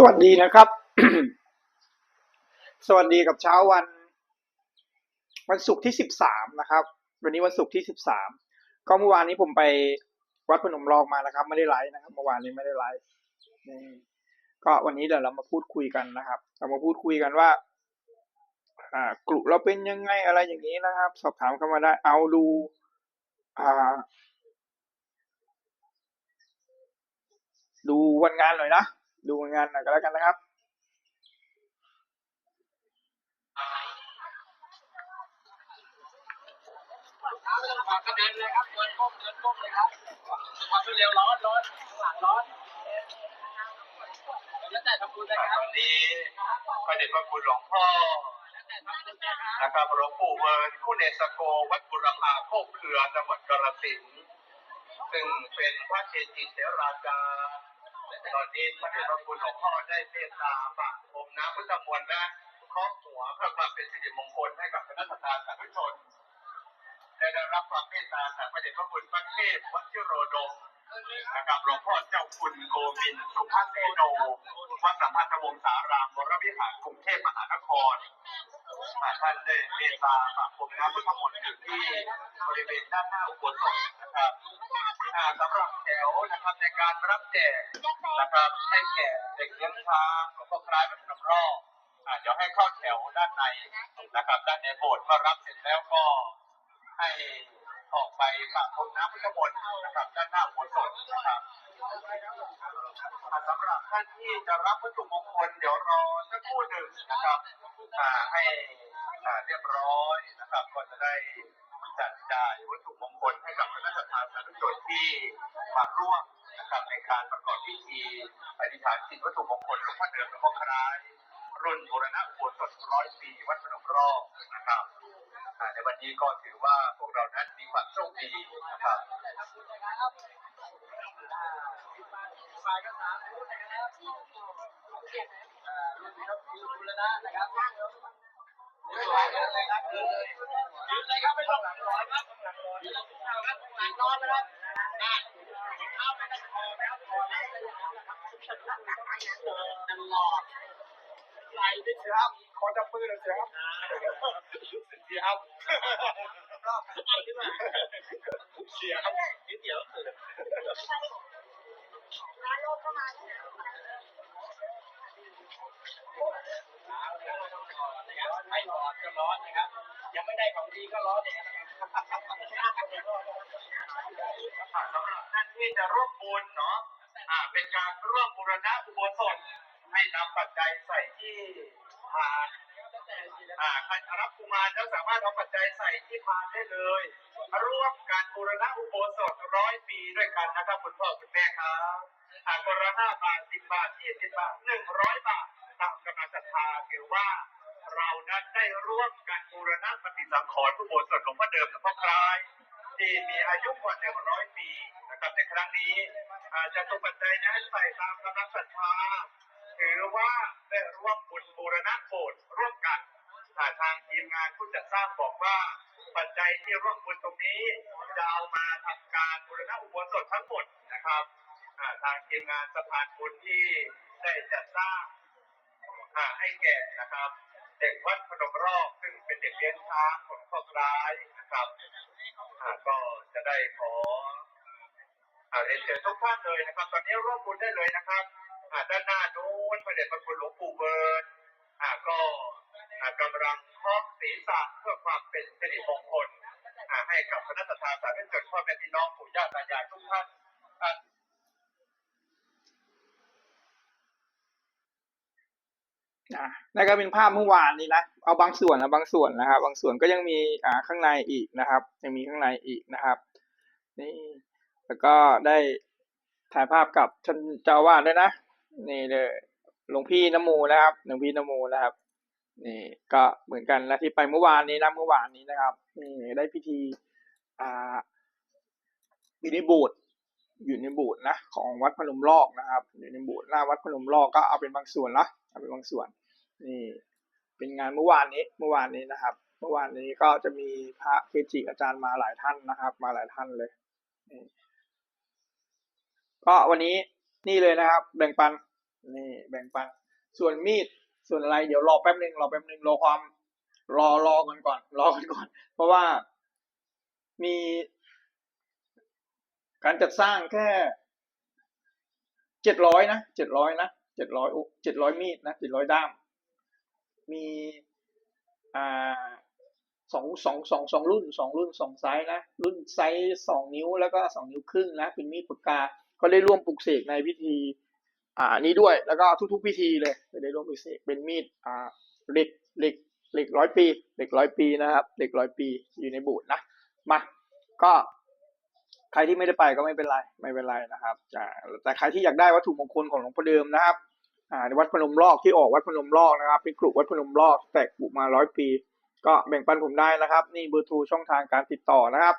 สวัสดีนะครับ สวัสดีกับเช้าวัน วันศุกร์ที่สิบสามนะครับ วันนี้วันศุกร์ที่สิบสามก็เมื่อวานนี้ผมไปวัดพนมรองมานะครับ ไม่ได้ไลฟ์นะครับเมื่อวานนี้ไม่ได้ไลฟ์ก็วันนี้เดี๋ยวเรามาพูดคุยกันนะครับ เรามาพูดคุยกันว่า อ่ากลุ่มเราเป็นยังไงอะไรอย่างนี้นะครับ สอบถามเข้ามาได้เอาดู อ่า ดูวันงานหน่อยนะ ดูงานหน่อยก็แล้วกันนะครับก็เดินเลยครับเดินก้มเดินก้มเลยครับความเร็วร้อนร้อนหลังร้อนแล้วแต่ทำบุญนะคอ่ารับวันนี้พระเดชพระคุณหลวงพ่อนะครับนะครับหลวงปู่เวิร์นคุณเนสโกวัดบุรพาโคกเครือจังหวัดกาฬสินธุ์ซึ่งเป็นพระเกจิเถราจารย์ ตอนนี้พระเดชพระคุณหลวงพ่อได้เมตตาฝากผมน้ำพุทธมนต์และครอบหัวเพื่อความเป็นสิริมงคลให้กับคณะสัตยาสาธุชนได้ได้รับความเมตตาจากพระเดชพระคุณพระเทพวัชิโรดม นะครับหลวงพ่อเจ้าคุณโกมินสุภาเสโนวัดสัมพันธวงศารามวรวิหารกรุงเทพมหานครท่านได้เมตตาฝากผมน้ำพุทธมนต์อยู่ที่บริเวณด้านหน้าอุโบสถนะครับอ่าสำหรับแถวนะครับในการรับแจกนะครับให้แก่เด็กเลี้ยงช้างหลวงพ่อคล้ายวัดนำรอบอ่าเดี๋ยวให้เข้าแถวด้านในนะครับ ด้านในโบสถ์เมื่อรับเสร็จแล้วก็ให้ ออกไปปะพรมน้ำพุทธมนต์นะครับด้านหน้าอุโบสถนะครับสำหรับท่านที่จะรับวัตถุมงคลเดี๋ยวรอสักครู่หนึ่งนะครับให้เรียบร้อยนะครับก็จะได้จัดจ่ายวัตถุมงคลให้กับคณะทาสาธุชนที่มาร่วมนะครับในการประกอบพิธีอธิษฐานจิตวัตถุมงคลหลวงพ่อเดิมหลวงพ่อคล้ายรุ่นบูรณะอุโบสถร้อยปีวัดพนมรอบนะครับ ในวันนี้ก็ถือว่าพวกเรานั้นมีความโชคดีนะครับฝ่ายก็สามพูดนะครับอ่าลูกครับยืนดูแล้วนะนะครับยืนเลยครับยืนเลยยืนเลยครับไม่ต้อครับยืนหลังร้อนครับหลังร้อนนะครับได้เอาไปกันพอแล้วพอแล้วตลอดไหลไปเชียวขอจับมือหน่อยเสียครับเสียครับก็เอาขึ้นมาเสียครับนิดเดียวไม่ร้อนก็ร้อนนะครับ ยังไม่ได้ของดีก็ร้อนเอย่าสำหรับท่านที่จะร่วมบุญเนาะอ่าเป็นการร่วมบูรณะอุโบสถ ให้นำปัจจัยใส่ที่พานอ่าใครรับกุมารก็สามารถเอาปัจจัยใส่ที่พานได้เลย ร่วมการบูรณะอุโบสถร้อยปีด้วยกันนะครับคุณพ่อคุณแม่ครับอ่าคนละห้าบาทสิบบาทยี่สิบบาทหนึ่งร้อยบาทตามกำลังศรัทธาถือว่าเรานั้นได้ร่วมกันบูรณะปฏิสังขรณ์อุโบสถหลวงพ่อเดิมหลวงพ่อคลายที่มีอายุกว่าหนึ่งร้อยปีนะครับในครั้งนี้อาจจะตกปัจจัยนั้นใส่ตามกำลังศรัทธา ถือว่าได้ร่วมบุญบูรณะโบสถ์ร่วมกันอ่าทางทีมงานผู้จัดสร้างบอกว่าปัจจัยที่ร่วมบุญตรงนี้จะเอามาทำการบูรณะอุโบสถทั้งหมดนะครับทางทีมงานสะพานบุญที่ได้จัดสร้างให้แก่นะครับเด็กวัดพนมรอบซึ่งเป็นเด็กเลี้ยงช้างของพ่อคล้ายนะครับก็จะได้ขออ่าเรียนเชิญทุกท่านเลยนะครับ ตอนนี้ร่วมบุญได้เลยนะครับด้านหน้านู้ นพระเดชพระคุณหลวงปู่เบิร์นอ่าก็อ่ากำลังเคาะศีรษะเพื่อความเป็นสิริมงคลอ่าให้กับคณะสัตยาสาธุชนพ่อแม่พี่น้องปู่ย่าตายายทุกท่านอ่าอ่านั่นก็เป็นภาพเมื่อวานนี้นะ เอาบางส่วนนะบางส่วนนะครับ บางส่วนก็ยังมีอ่าข้างในอีกนะครับ ยังมีข้างในอีกนะครับ นี่ แล้วก็ได้ถ่ายภาพกับท่านเจ้าวาสด้วยนะ นี่เลย หลวงพี่นโมนะครับหลวงพี่นโมนะครับนี่ก็เหมือนกันและที่ไปเมื่อวานนี้นะเมื่อวานนี้นะครับนี่ได้พิธีอ่าอยู่ในบสถ์อยู่ในบสถ์นะของวัดพนมลอกนะครับอยู่ในบสถ์หน้าวัดพนมลอกก็เอาเป็นบางส่วนละเอาเป็นบางส่วนนี่เป็นงานเมื่อวานนี้เมื่อวานนี้นะครับ เมื่อวานนี้ก็จะมีพระเกจิอาจารย์มาหลายท่านนะครับ มาหลายท่านเลยนี่ก็วันนี้นี่เลยนะครับแบ่งปัน นี่แบ่งปัน ส่วนมีดส่วนอะไรเดี๋ยวรอแป๊บหนึ่งรอแป๊บหนึ่งรอความรอรอกันก่อน รอกันก่อน เพราะว่ามีการจัดสร้างแค่เจ็ดร้อยนะเจ็ดร้อยนะเจ็ดร้อยเจ็ดร้อยมีดนะเจ็ดร้อยด้าม มีอ่าสองสองสองสองรุ่นสองรุ่นสองไซส์นะรุ่นไซส์สองนิ้วแล้วก็สองนิ้วครึ่งนะเป็นมีดปากกา ก็ได้ร่วมปลุกเสกในพิธี อ่านี้ด้วยแล้วก็ทุกๆพิธีเลยได้ร่วมปลุกเสกเป็นมีดอ่าเหล็กเหล็กเหล็กร้อยปีเหล็กร้อยปีนะครับเหล็กร้อยปีอยู่ในบูตนะมาก็ใครที่ไม่ได้ไปก็ไม่เป็นไรไม่เป็นไรนะครับอ่าแต่ใครที่อยากได้วัตถุมงคลของหลวงพ่อเดิมนะครับอ่าในวัดพนมลอกที่ออกวัดพนมลอกนะครับเป็นกลุ่มวัดพนมลอกแตกปลูกมาร้อยปี ก็แบ่งปันผมได้นะครับ นี่เบอร์โทรช่องทางการติดต่อนะครับ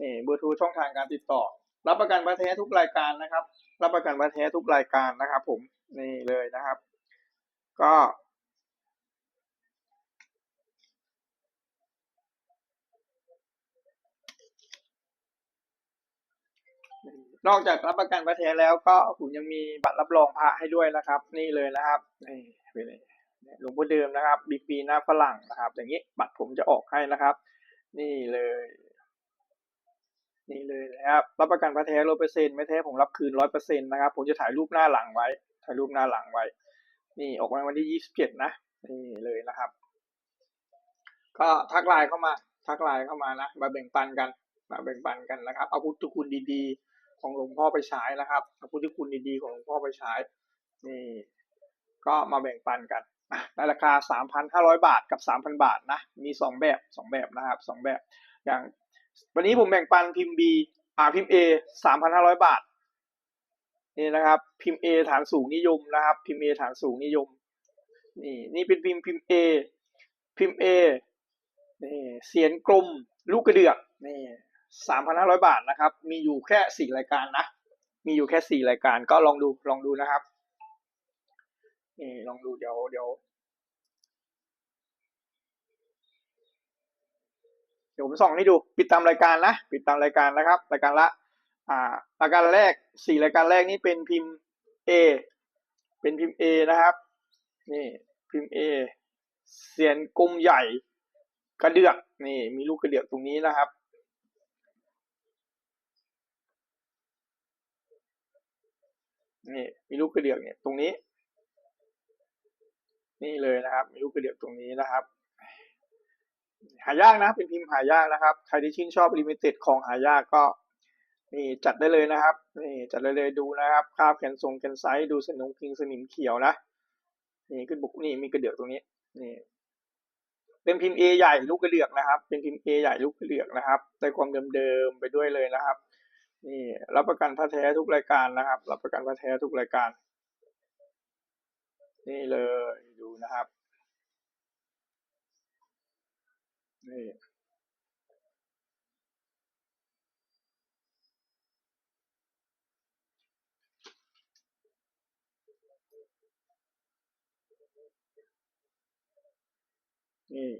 นี่เบอร์โทรช่องทางการติดต่อ รับประกันประแท้ทุกรายการนะครับ รับประกันประแท้ทุกรายการนะครับผมนี่เลยนะครับ ก็นอกจากรับประกันประแท้แล้วก็ผมยังมีบัตรรับรองพระให้ด้วยนะครับ นี่เลยนะครับนี่ไปเลยหลวงพ่อเดิมนะครับบีปีหน้าฝรั่งนะครับ อย่างนี้บัตรผมจะออกให้นะครับ นี่เลย นี่เลยนะครับรับประกันพระแท้ร้อยเปอร์เซ็นต์ไม่แท้ผมรับคืนร้อยเปอร์เซ็นต์นะครับผมจะถ่ายรูปหน้าหลังไว้ ถ่ายรูปหน้าหลังไว้ นี่ออกมาวันที่ยี่สิบเจ็ดนะนี่เลยนะครับ ก็ทักไลน์เข้ามาทักไลน์เข้ามานะมาแบ่งปันกันมาแบ่งปันกันนะครับ เอาพุทธคุณดีๆ ของหลวงพ่อไปใช้นะครับเอาพุทธคุณดีๆของหลวงพ่อไปใช้นี่ก็มาแบ่งปันกันในราคาสามพันห้าร้อยบาทกับสามพันบาทนะ มีสองแบบสองแบบนะครับสองแบบ อย่าง วันนี้ผมแบ่งปันพิมพ์ B อ่าพิมพ์ A สามพันห้าร้อยบาท นี่นะครับ พิมพ์ A ฐานสูงนิยมนะครับ พิมพ์ A ฐานสูงนิยม นี่นี่เป็นพิมพ์พิมพ์ A พิมพ์ A นี่เสียนกลมลูกกระเดือกนี่สามพันห้าร้อยบาทนะครับ มีอยู่แค่สี่รายการนะ มีอยู่แค่สี่รายการก็ลองดูลองดูนะครับนี่ลองดูเดี๋ยวเดี๋ยว ดี๋ยวผมส่องให้ดูปิดตามรายการนะปิดตามรายการนะครับ รายการละอ่ารายการแรกสี่รายการแรกนี่เป็นพิมพ์ A เป็นพิมพ์ A นะครับนี่พิมพ์ A เสียนกลมใหญ่กระเดือกนี่มีลูกกระเดือกตรงนี้นะครับนี่มีลูกกระเดือกเนี่ยตรงนี้ นี่เลยนะครับ มีลูกกระเดือกตรงนี้นะครับ หายากนะเป็นพิมพ์หายากนะครับ ใครที่ชื่นชอบลิมิเต็ดของหายากก็นี่จัดได้เลยนะครับนี่จัดได้เลยดูนะครับคาบแขนทรงแขนไซส์ดูสนุงคิงสนิมเขียวนะนี่ขึ้นบุกนี่มีกระเดือกตรงนี้นี่เป็นพิมพ์ A ใหญ่ลูกกระเดือกนะครับ เป็นพิมพ์ A ใหญ่ลูกกระเดือกนะครับได้ความเดิมๆไปด้วยเลยนะครับนี่รับประกันพระแท้ทุกรายการนะครับ รับประกันพระแท้ทุกรายการ นี่เลยดูนะครับ นี่นี่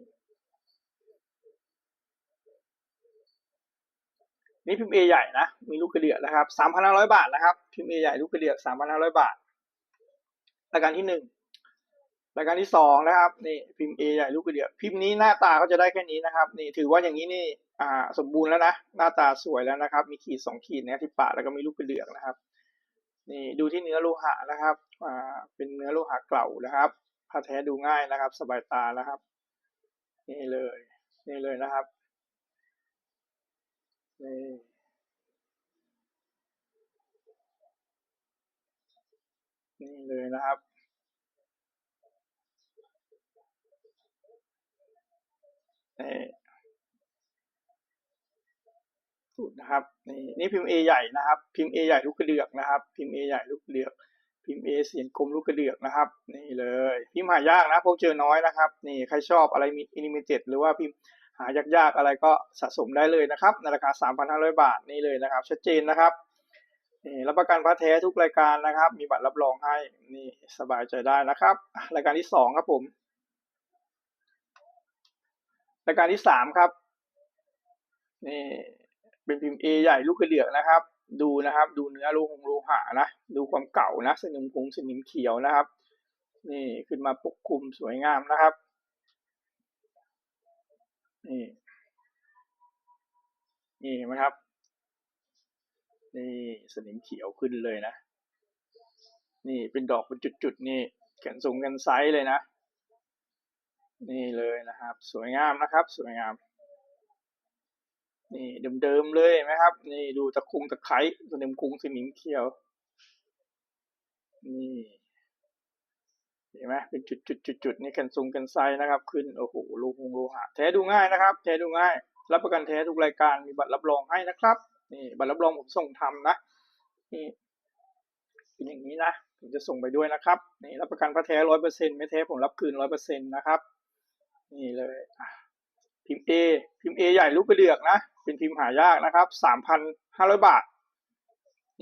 นี่พิมพ์ A ใหญ่นะ มีลูกกระเดือกนะครับสามพันห้าร้อยบาทนะครับ พิมพ์ A ใหญ่ลูกกระเดือกสามพันห้าร้อยบาทรายการที่หนึ่ง รายการที่สองนะครับนี่พิมพ์ A ใหญ่ลูกเดือกพิมพ์นี้หน้าตาก็จะได้แค่นี้นะครับ นี่ถือว่าอย่างนี้นี่อ่าสมบูรณ์แล้วนะหน้าตาสวยแล้วนะครับ มีขีดสองขีดนี่ยที่ปากแล้วก็มีลูกกระเดือกนะครับ นี่ดูที่เนื้อโลหะนะครับอ่าเป็นเนื้อโลหะเกล่านะครับผ้าแท้ดูง่ายนะครับ สบายตานะครับ นี่เลยนี่เลยนะครับนี่นี่เลยนะครับ สูตรนะครับนี่นี่พิมพ์ A ใหญ่นะครับ พิมพ์ A ใหญ่ลูกกระเดือกนะครับ พิมพ์ A ใหญ่ลูกกระเดือก พิมพ์ A เสียงกลมลูกกระเดือกนะครับ นี่เลย พิมพ์หายากนะพบเจอน้อยนะครับ นี่ใครชอบอะไรมีอินิเมเต็ดหรือว่าพิมพ์หายากๆอะไรก็สะสมได้เลยนะครับในราคา 3,500 บาทนี่เลยนะครับ ชัดเจนนะครับนี่รับประกันพระแท้ทุกรายการนะครับ มีบัตรรับรองให้นี่สบายใจได้นะครับ รายการที่สองครับผม รายการที่สามครับนี่เป็นพิมพ์ A ใหญ่ลูกกระเดือกนะครับ ดูนะครับ ดูเนื้อโลหงโลหะนะ ดูความเก่านะสนิมคงสนิมเขียวนะครับ นี่ขึ้นมาปกคลุมสวยงามนะครับนี่นี่เห็นไหมครับ นี่สนิมเขียวขึ้นเลยนะ นี่เป็นดอกเป็นจุดๆนี่แขนสูงกันไซส์เลยนะ นี่เลยนะครับ สวยงามนะครับ สวยงาม นี่เดิมๆเลยเห็นไหมครับ นี่ดูตะคุงตะไคร้สนิมคุงสนิมเขียว นี่เห็นไหมเป็นจุดจุดจุดจุดๆๆนี่กันซุงกันไซนะครับ ขึ้นโอ้โหโลหงโลหะแท้ดูง่ายนะครับ แท้ดูง่าย รับประกันแท้ทุกรายการมีบัตรรับรองให้นะครับ นี่บัตรรับรองผมส่งทำนะนี่เป็นอย่างนี้นะผมจะส่งไปด้วยนะครับนี่รับประกันพระแท้ร้อยเปอร์เซ็นต์ไม่แท้ผมรับคืนร้อยเปอร์เซ็นต์นะครับ นี่เลยพิมพ์ A พิมพ์ A ใหญ่ลูกกระเดือกนะ เป็นพิมพ์หายากนะครับสามพันห้าร้อยบาท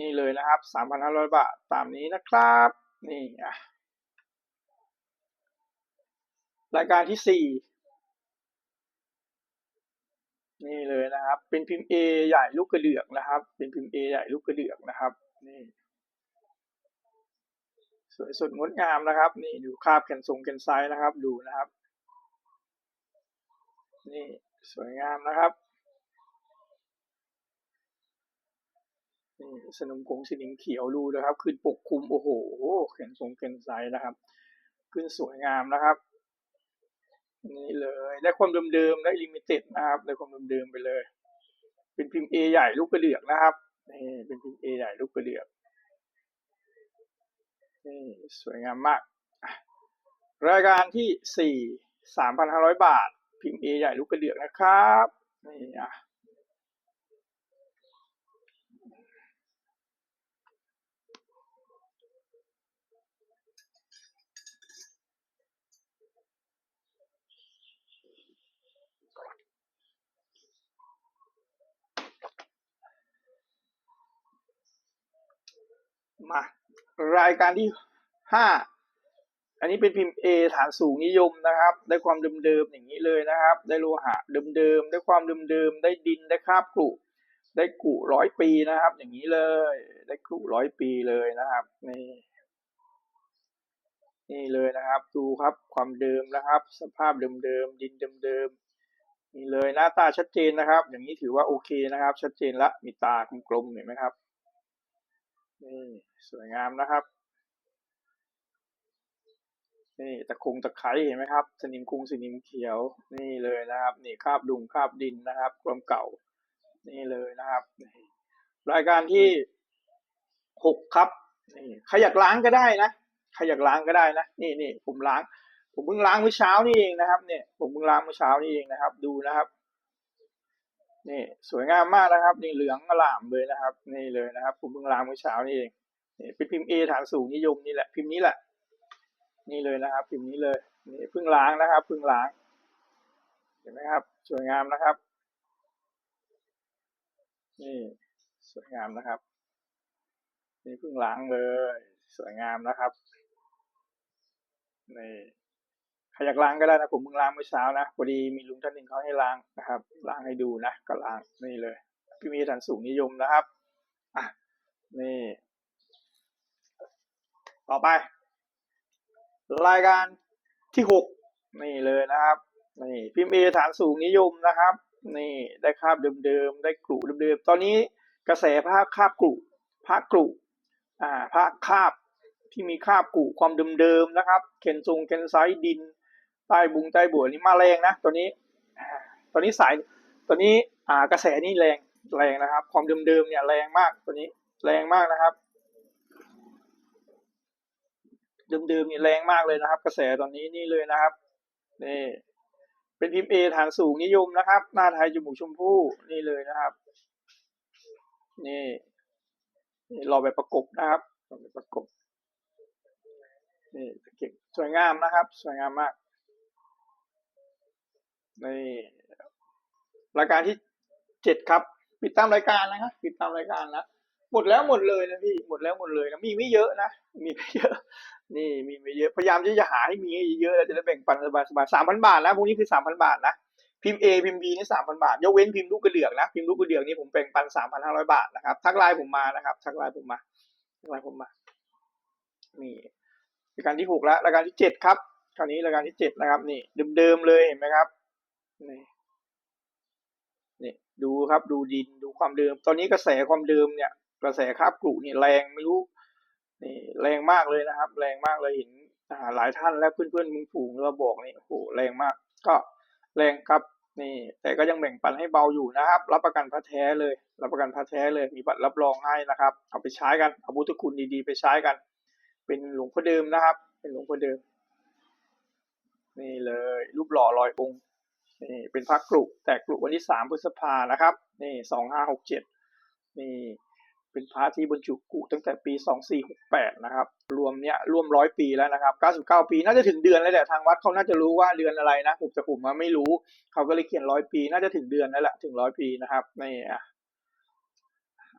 นี่เลยนะครับสามพันห้าร้อยบาทตามนี้นะครับ นี่อะรายการที่สี่นี่เลยนะครับ เป็นพิมพ์ A ใหญ่ลูกกระเดือกนะครับ เป็นพิมพ์ A ใหญ่ลูกกระเดือกนะครับ นี่ สวยสดงดงามนะครับ นี่ดูคราบแขนทรงแขนไซส์นะครับ ดูนะครับ นี่สวยงามนะครับ นี่สนมกงสนิมเขียวดูนะครับ ขึ้นปกคลุมโอ้โหแขนทรงแขนไซส์นะครับ ขึ้นสวยงามนะครับ นี่เลยได้ความเดิมๆได้ลิมิเต็ดนะครับได้ความเดิมๆไปเลย เป็นพิมพ์ A ใหญ่ลูกกระเดือกนะครับนี่เป็นพิมพ์ A ใหญ่ลูกกระเดือกนี่สวยงามมาก รายการที่สี่สามพันห้าร้อยบาท พิมพ์ A ใหญ่ลูกกระเดือกนะครับนี่อะมารายการที่ห้า อันนี้เป็นพิมพ์ A ฐานสูงนิยมนะครับ ได้ความเดิมๆอย่างนี้เลยนะครับ ได้โลหะเดิมๆได้ความเดิมๆได้ดินได้คราบกรุได้กรุร้อยปีนะครับ อย่างนี้เลย ได้กรุร้อยปีเลยนะครับนี่นี่เลยนะครับ ดูครับความเดิมนะครับ สภาพเดิมๆดินเดิมๆนี่เลยหน้าตาชัดเจนนะครับ อย่างนี้ถือว่าโอเคนะครับ ชัดเจนละมีตากลมๆเห็นไหมครับนี่สวยงามนะครับ นี่ตะคงตะไคร้เห็นไหมครับสนิมคุงสนิมเขียวนี่เลยนะครับนี่คราบดุงคราบดินนะครับความเก่า นี่เลยนะครับ รายการที่หกครับนี่ใครอยากล้างก็ได้นะใครอยากล้างก็ได้นะนี่นี่ผมล้าง ผมเพิ่งล้างเมื่อเช้านี่เองนะครับ เนี่ย ผมเพิ่งล้างเมื่อเช้านี่เองนะครับ ดูนะครับนี่สวยงามมากนะครับ นี่เหลืองอลามเลยนะครับ นี่เลยนะครับ ผมเพิ่งล้างเมื่อเช้านี่เองนี่เป็นพิมพ์ A ฐานสูงนิยมนี่แหละพิมพ์นี้แหละ นี่เลยนะครับพิมพ์นี้เลยนี่เพิ่งล้างนะครับเพิ่งล้าง เห็นไหมครับ สวยงามนะครับ นี่สวยงามนะครับ นี่เพิ่งล้างเลย สวยงามนะครับนี่ใครอยากล้างก็ได้นะผมเพิ่งล้างเมื่อเช้านะพอดีมีลุงท่านหนึ่งเขาให้ล้างนะครับล้างให้ดูนะก็ล้างนี่เลย พี่มีฐานสูงนิยมนะครับอะนี่ ต่อไป รายการที่หกนี่เลยนะครับ นี่พิมพ์เอฐานสูงนิยมนะครับ นี่ได้คาบเดิมๆได้กลุ่เดิมๆตอนนี้กระแสภาคคาบกลุ่ภาคกลุ่อ่าภาคคาบที่มีคาบกลุ่ความเดิมๆนะครับ เคนทรงเคนไซด์ดินใต้บุงใต้บัวนี่มาแรงนะตัวนี้ตัวนี้สายตัวนี้อ่ากระแสนี่แรงแรงนะครับ ความเดิมๆเนี่ยแรงมากตัวนี้แรงมากนะครับ เดิมๆนี่แรงมากเลยนะครับ กระแสตอนนี้นี่เลยนะครับนี่เป็นพิมพ์เอฐานสูงนิยมนะครับ หน้าไทยจมูกชมพู่นี่เลยนะครับ นี่นี่รอแบบประกบนะครับรอแบบประกบนี่เก็บสวยงามนะครับ สวยงามมากนี่รายการที่เจ็ดครับ ปิดตามรายการนะครับปิดตามรายการนะ หมดแล้วหมดเลยนะพี่หมดแล้วหมดเลยนะมีไม่เยอะนะมีไม่เยอะ นี่มีไม่เยอะพยายามที่จะหาให้มีให้เยอะๆแล้วจะได้แบ่งปันสบายๆสามพันบาทนะพวกนี้คือสามพันบาทนะพิมพ์ A พิมพ์ B นี่สามพันบาท ยกเว้นพิมพ์ลูกกระเดือกนะพิมพ์ลูกกระเดือกนี่ผมแบ่งปันสามพันห้าร้อยบาทนะครับทักไลน์ผมมานะครับทักไลน์ผมมาทักไลน์ผมมานี่รายการที่หกแล้วรายการที่เจ็ดครับคราวนี้รายการที่เจ็ดนะครับ นี่เดิมๆเลยเห็นไหมครับนี่นี่ดูครับดูดินดูความเดิม ตอนนี้กระแสความเดิมเนี่ย กระแสคาบกรุนี่แรงไม่รู้นี่แรงมากเลยนะครับ แรงมากเลยเห็นหลายท่านและเพื่อนๆมุงฝูงเราบอกนี่โอ้โหแรงมาก ก็แรงครับนี่ แต่ก็ยังแบ่งปันให้เบาอยู่นะครับ รับประกันพระแท้เลย รับประกันพระแท้เลย มีบัตรรับรองให้นะครับ เอาไปใช้กันเอาพุทธคุณดีๆ ไปใช้กัน เป็นหลวงพ่อเดิมนะครับ เป็นหลวงพ่อเดิม นี่เลย รูปหล่อลอยองค์นี่เป็นพระกรุแตกกรุวันที่สามพฤษภานะครับ นี่สองห้าหกเจ็ดนี่ เป็นพระที่บรรจุกุตั้งแต่ปีสองสี่หกแปดนะครับ รวมเนี้ยร่วมร้อยปีแล้วนะครับเก้าสิบเก้าปีน่าจะถึงเดือนแล้วแหละทางวัดเขาน่าจะรู้ว่าเดือนอะไรนะผมแต่ผมมาไม่รู้ เขาก็เลยเขียนร้อยปี น่าจะถึงเดือนนั่นแหละถึงร้อยปีนะครับนี่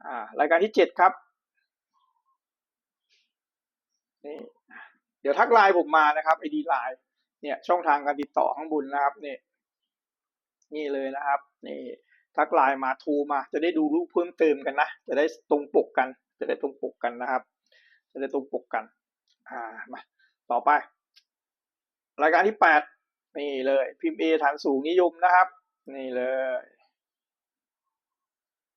อ่ารายการที่เจ็ดครับนี่เดี๋ยวทักไลน์ผมมานะครับไอดีไลน์เนี่ยช่องทางการติดต่อข้างบนนะครับนี่นี่เลยนะครับนี่ ทักไลน์มาทรมา จะได้ดูรูปเพิ่มเติมกันนะ จะได้ตรงปกกัน จะได้ตรงปกกันนะครับ จะได้ตรงปกกัน อ่า มา ต่อไป รายการที่แปดนี่เลย พิมพ์ A ฐานสูงนิยมนะครับ นี่เลย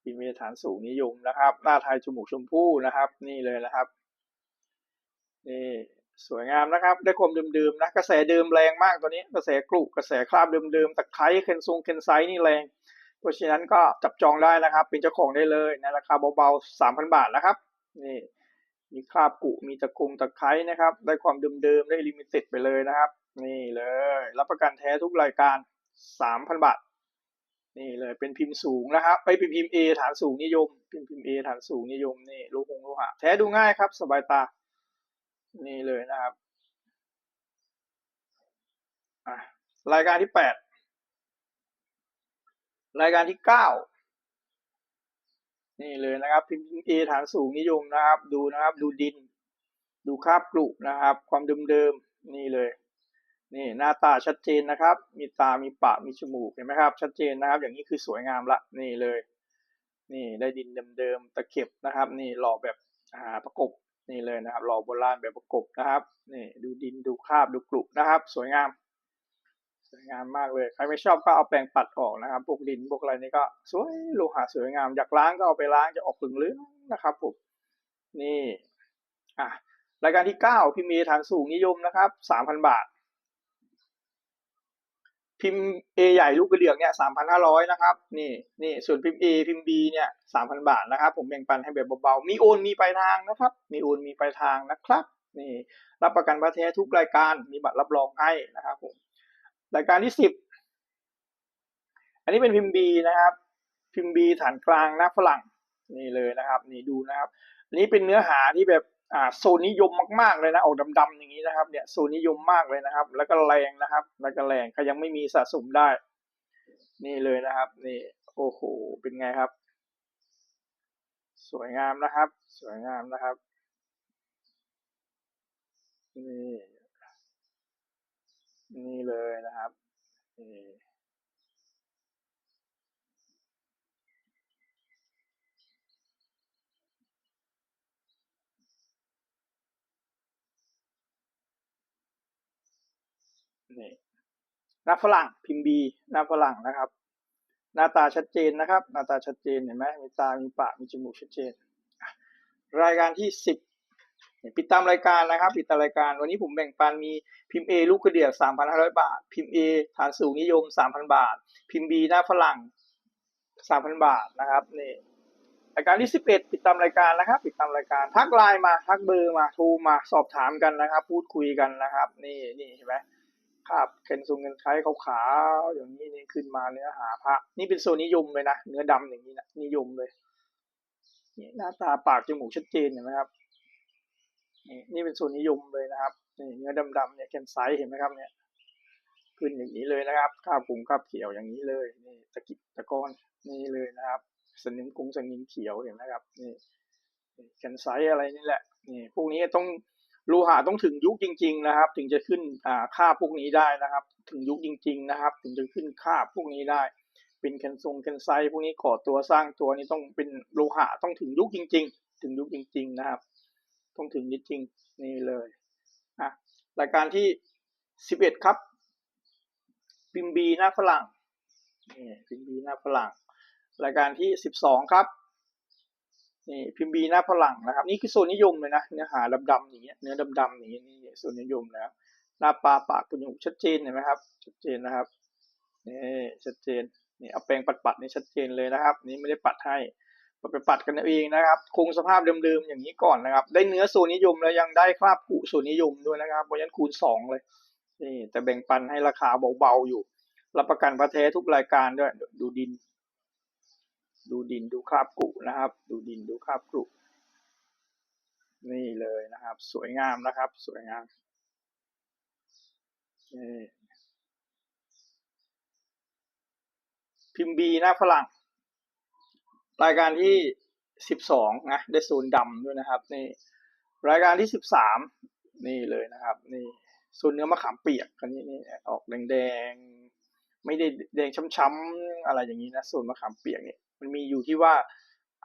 พิมพ์ A ฐานสูงนิยมนะครับ หน้าไทยจมูกชมพู่นะครับ นี่เลยนะครับ นี่สวยงามนะครับ ได้ความเดิมๆนะ กระแสเดิมแรงมากตัวนี้ กระแสกรุกระแสคราบเดิมๆตะไคร้เคนซงเคนไซนี่แรง เพราะฉะนั้นก็จับจองได้นะครับ เป็นเจ้าของได้เลยในราคาเบาๆสามพันบาทนะครับนี่มีคราบกุมีตะกุงตะไคร้นะครับ ได้ความเดิมๆได้ลิมิเต็ดไปเลยนะครับ นี่เลย รับประกันแท้ทุกรายการสามพันบาทนี่เลยเป็นพิมพ์สูงนะครับ ไปเป็นพิมพ์ A ฐานสูงนิยม พิมพ์พิมพ์ A ฐานสูงนิยมนี่โลหงโลหะแท้ดูง่ายครับ สบายตา นี่เลยนะครับรายการที่แปด รายการที่เก้านี่เลยนะครับพิมพ์ A ฐานสูงนิยมนะครับ ดูนะครับดูดิน ดูคราบกรุนะครับ ความเดิมๆนี่เลยนี่หน้าตาชัดเจนนะครับ มีตา มีปาก มีจมูก เห็นไหมครับ ชัดเจนนะครับ อย่างนี้คือสวยงามละ นี่เลย นี่ได้ดินเดิมๆ ตะเข็บนะครับ นี่หล่อแบบอ่าประกบ นี่เลยนะครับ หล่อโบราณแบบประกบนะครับ นี่ดูดิน ดูคราบ ดูกรุนะครับ สวยงาม สวยงามมากเลย ใครไม่ชอบก็เอาแปรงปัดออกนะครับพวกดินพวกอะไรนี่ก็สวยโลหะสวยงาม อยากล้างก็เอาไปล้างจะออกเหลืองๆนะครับผมนี่อะรายการที่เก้าพิมพ์เอฐานสูงนิยมนะครับสามพันบาท พิมพ์ A ใหญ่ลูกกระเดือกเนี่ยสามพันห้าร้อยนะครับ นี่นี่ส่วนพิมพ์ A พิมพ์ B เนี่ยสามพันบาทนะครับ ผมแบ่งปันให้แบบเบาๆ มีโอนมีปลายทางนะครับ มีโอนมีปลายทางนะครับ นี่ รับประกันพระแท้ทุกรายการ มีบัตรรับรองให้นะครับผม รายการที่สิบอันนี้เป็นพิมพ์ B นะครับ พิมพ์ B ฐานกลางหน้าฝรั่งนี่เลยนะครับ นี่ดูนะครับ อันนี้เป็นเนื้อหาที่แบบอ่าโซนนิยมมากๆเลยนะออกดำๆอย่างนี้นะครับ เนี่ยโซนนิยมมากเลยนะครับ แล้วก็แรงนะครับ แล้วก็แรงใครยังไม่มีสะสมได้ นี่เลยนะครับ นี่โอ้โหเป็นไงครับ สวยงามนะครับ สวยงามนะครับนี่ นี่เลยนะครับนี่นี่หน้าฝรั่งพิมพ์บีหน้าฝรั่งนะครับ หน้าตาชัดเจนนะครับ หน้าตาชัดเจนเห็นไหมมีตา มีปาก มีจมูกชัดเจน รายการที่สิบ ปิดตามรายการนะครับ ปิดตามรายการ วันนี้ผมแบ่งปันมีพิมพ์ A ลูกกระเดียกสามพันห้าร้อยบาท พิมพ์ A ฐานสูงนิยมสามพันบาท พิมพ์ B หน้าฝรั่งสามพันบาทนะครับนี่รายการที่สิบเอ็ดปิดตามรายการนะครับ ปิดตามรายการทักไลน์มาทักเบอร์มาโทรมาสอบถามกันนะครับ พูดคุยกันนะครับ นี่นี่เห็นไหมครับเคนซุงเงินใช้ขาวๆอย่างนี้นี่ขึ้นมาเนื้อหาพระนี่เป็นโซนนิยมเลยนะเนื้อดำอย่างนี้นะนิยมเลยหน้าตาปากจมูกชัดเจนเห็นไหมครับ นี่นี่เป็นโซนนิยมเลยนะครับนี่เนื้อดำๆเนี่ยแคนไซส์เห็นไหมครับเนี่ยขึ้นอย่างนี้เลยนะครับคาบผงคาบเขียวอย่างนี้เลยนี่ตะกิบตะกอนนี่เลยนะครับ สนิมกุ้งสนิมเขียวเห็นไหมครับนี่แคนไซส์อะไรนี่แหละนี่พวกนี้ต้องโลหะต้องถึงยุคจริง ๆ นะครับ ถึงจะขึ้นอ่าค่าพวกนี้ได้นะครับ ถึงยุคจริง ๆ นะครับ ถึงจะขึ้นค่าพวกนี้ได้เป็นแคนซงแคนไซพวกนี้ก่อตัวสร้างตัวนี้ต้องเป็นโลหะต้องถึงยุคจริง ๆ ถึงยุคจริง ๆ นะครับ ต้องถึงจริงๆนี่เลยอะรายการที่สิบเอ็ดครับพิมบีหน้าฝรั่งนี่พิมบีหน้าฝรั่ง รายการที่สิบสองครับนี่พิมพ์บีหน้าฝรั่งนะครับ นี่คือโซนนิยมเลยนะเนื้อหาดำๆอย่างเงี้ยเนื้อดำๆอย่างเงี้ยนี่โซนนิยมแล้วหน้าปลาปากปุญญชัดเจนเห็นไหมครับชัดเจนนะครับนี่ชัดเจนนี่เอาแปรงปัดๆนี่ชัดเจนเลยนะครับ นี่ไม่ได้ปัดให้ ไปปัดกันเอาเองนะครับ คงสภาพเดิมๆอย่างนี้ก่อนนะครับ ได้เนื้อโซนนิยมแล้วยังได้คราบผุโซนนิยมด้วยนะครับ เพราะฉะนั้นคูณสองเลยนี่แต่แบ่งปันให้ราคาเบาๆอยู่ รับประกันพระแท้ทุกรายการด้วยดูดิน ดูดินดูคราบกุนะครับ ดูดินดูคราบกุนี่เลยนะครับ สวยงามนะครับ สวยงามนี่พิมพ์บีหน้าฝรั่ง รายการที่สิบสองนะได้โซนดำด้วยนะครับนี่รายการที่สิบสามนี่เลยนะครับ นี่โซนเนื้อมะขามเปียกอันนี้นี่ออกแดงๆไม่ได้แดงช้ำๆอะไรอย่างนี้นะโซนมะขามเปียกเนี่ยมันมีอยู่ที่ว่า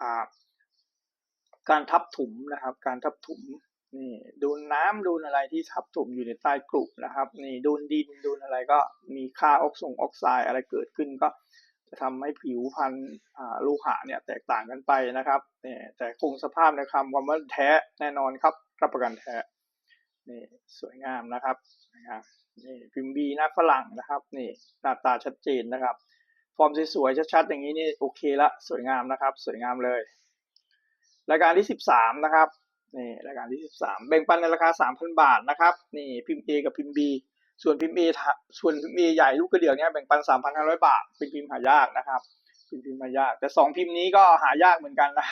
อ่าการทับถุมนะครับ การทับถุมนี่โดนน้ำโดนอะไรที่ทับถมอยู่ในใต้กรุนะครับ นี่โดนดินโดนอะไรก็มีค่าออกส่งออกไซด์อะไรเกิดขึ้นก็ จะทำให้ผิวพันธุ์อ่าโลหะเนี่ยแตกต่างกันไปนะครับนี่แต่คงสภาพในคำความว่าแท้แน่นอนครับ รับประกันแท้นี่สวยงามนะครับสวยงามนี่พิมพ์บีหน้าฝรั่งนะครับนี่หน้าตาชัดเจนนะครับ ฟอร์มสวยๆชัดๆอย่างนี้นี่โอเคละสวยงามนะครับ สวยงามเลยรายการที่สิบสามนะครับนี่รายการที่สิบสามแบ่งปันในราคาสามพันบาทนะครับนี่พิมพ์ A กับพิมพ์ B ส่วนพิมพ์ A ทะส่วนพิมพ์ใหญ่ลูกกระเดื่องเนี่ยแบ่งปันสามพันห้าร้อยบาท เป็นพิมพ์หายากนะครับเป็นพิมพ์หายาก แต่สองพิมพ์นี้ก็หายากเหมือนกันนะ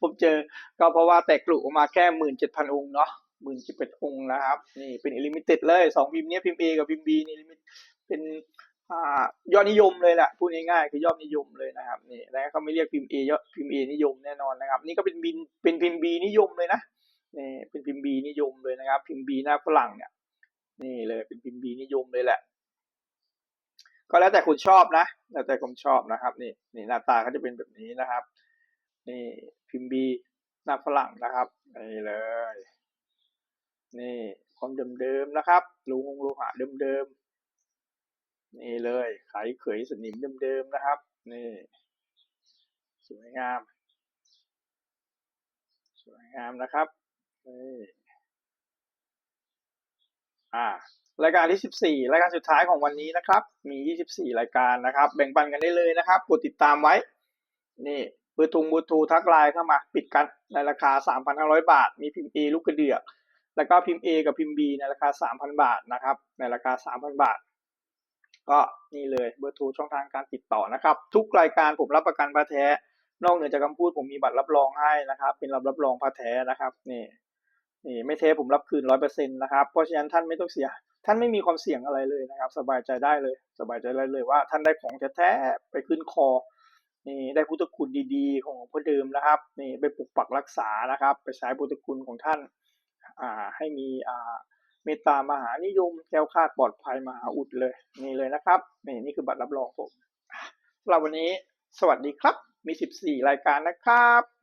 ผมเจอก็เพราะว่าแตกกลุ่ออกมาแค่หมื่นเจ็ดพันองค์เนาะหมื่นเจ็ดพันองค์นะครับนี่เป็นอิลิมิเต็ดเลยสองพิมพ์นี้พิมพ์ A กับพิมพ์ B นี่เป็นอยอดนิยมเลยแหละพูดง่ายๆคือยอดนิยมเลยนะครับนี่แล้วเขาไม่เรียกพิมพ์ A ยอดพิมพ์ A นิยมแน่นอนนะครับ นี่ก็เป็นบินเป็นพิมพ์ B นิยมเลยนะนี่เป็นพิมพ์ B นิยมเลยนะครับ พิมพ์ B หน้าฝรั่งเนี่ย นี่เลยเป็นพิมพ์นิยมเลยแหละ ก็แล้วแต่คุณชอบนะแล้วแต่คนชอบนะครับ นี่นี่หน้าตาเขาจะเป็นแบบนี้นะครับ นี่พิมพ์ B หน้าฝรั่งนะครับนี่เลย นี่ความเดิมๆนะครับลูหงโลหะเดิมๆนี่เลยไขเขยสนิมเดิมๆนะครับ นี่สวยงาม สวยงามนะครับนี่ อ่ารายการที่ 14 รายการสุดท้ายของวันนี้นะครับ มี 24 รายการนะครับ แบ่งปันกันได้เลยนะครับ กดติดตามไว้ นี่เบอร์ทุงบอร์ทูทักไลน์เข้ามา ปิดกันในราคา 3,500 บาท มีพิมพ์ A ลูกกระเดือก แล้วก็พิมพ์ A กับพิมพ์ B ในราคา 3,000 บาทนะครับ ในราคา 3,000 บาท ก็นี่เลยเบอร์ทรช่องทางการติดต่อนะครับ ทุกรายการผมรับประกันพระแท้ นอกเหนือจากคำพูดผมมีบัตรรับรองให้นะครับ เป็นรับรับรองพระแท้นะครับ นี่ นี่ไม่เทผมรับคืนร้อยเปอร์เซ็นต์นะครับเพราะฉะนั้นท่านไม่ต้องเสีย ท่านไม่มีความเสี่ยงอะไรเลยนะครับ สบายใจได้เลย สบายใจได้เลยว่า ท่านได้ของแท้ๆไปขึ้นคอนี่ได้พุทธคุณดีๆ ของหลวงพ่อเดิมนะครับนี่ไปปกปักรักษานะครับ ไปใช้พุทธคุณของท่านอ่าให้มีอ่าเมตตามหานิยมแคล้วคาดปลอดภัยมหาอุดเลย นี่เลยนะครับนี่นี่คือบัตรรับรองผมสำหรับวันนี้สวัสดีครับมี 14 รายการนะครับ